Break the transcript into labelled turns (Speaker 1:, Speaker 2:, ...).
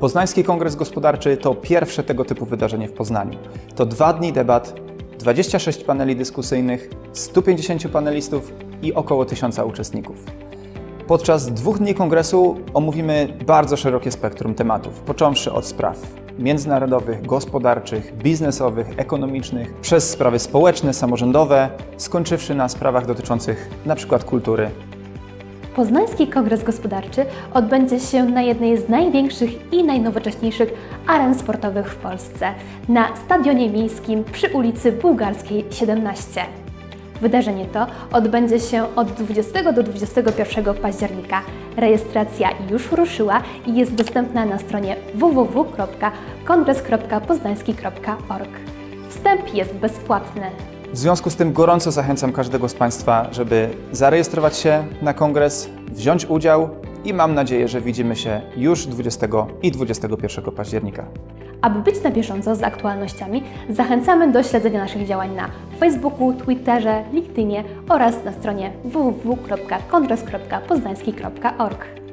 Speaker 1: Poznański Kongres Gospodarczy to pierwsze tego typu wydarzenie w Poznaniu. To dwa dni debat, 26 paneli dyskusyjnych, 150 panelistów i około 1000 uczestników. Podczas dwóch dni kongresu omówimy bardzo szerokie spektrum tematów, począwszy od spraw międzynarodowych, gospodarczych, biznesowych, ekonomicznych, przez sprawy społeczne, samorządowe, skończywszy na sprawach dotyczących np. kultury
Speaker 2: Poznański Kongres Gospodarczy odbędzie się na jednej z największych i najnowocześniejszych aren sportowych w Polsce, na Stadionie Miejskim przy ulicy Bułgarskiej 17. Wydarzenie to odbędzie się od 20 do 21 października. Rejestracja już ruszyła i jest dostępna na stronie www.kongres.poznański.org. Wstęp jest bezpłatny.
Speaker 1: W związku z tym gorąco zachęcam każdego z Państwa, żeby zarejestrować się na kongres, wziąć udział i mam nadzieję, że widzimy się już 20 i 21 października.
Speaker 2: Aby być na bieżąco z aktualnościami, zachęcamy do śledzenia naszych działań na Facebooku, Twitterze, LinkedInie oraz na stronie www.kongres.poznański.org.